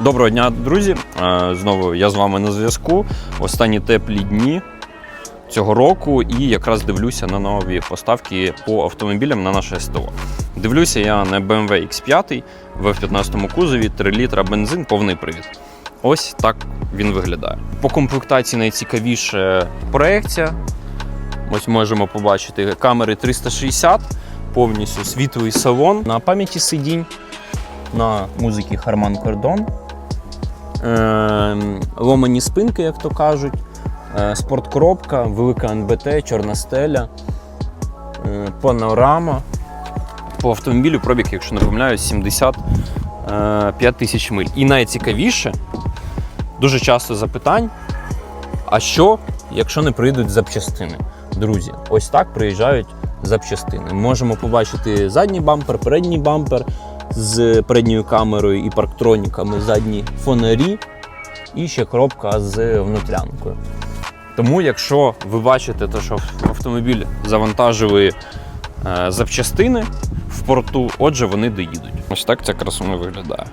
Доброго дня, друзі. Е, Знову я з вами на зв'язку. Останні теплі дні цього року, і якраз дивлюся на нові поставки по автомобілям на наше СТО. Дивлюся я на BMW X5 в 15 кузові, 3 літра бензин, повний привід. Ось так він виглядає. По комплектації найцікавіше проекція. Ось можемо побачити камери 360, повністю світлий салон на пам'яті сидінь, на музиці Harman Kardon. Е, ломані спинки, як то кажуть, е, спорткоробка, велика НБТ, чорна стеля, е, панорама. По автомобілю пробіг, якщо не помиляюсь, 75 тисяч миль. І найцікавіше, дуже часто запитань: а що, якщо не прийдуть запчастини? Друзі, ось так приїжджають запчастини. Можемо побачити задній бампер, передній бампер з передньою камерою і парктроніками, задні фонарі і ще коробка з внутрянкою. Тому, якщо ви бачите, те, що автомобіль завантажує е, запчастини в порту, отже, вони доїдуть. Ось так ця красуня виглядає.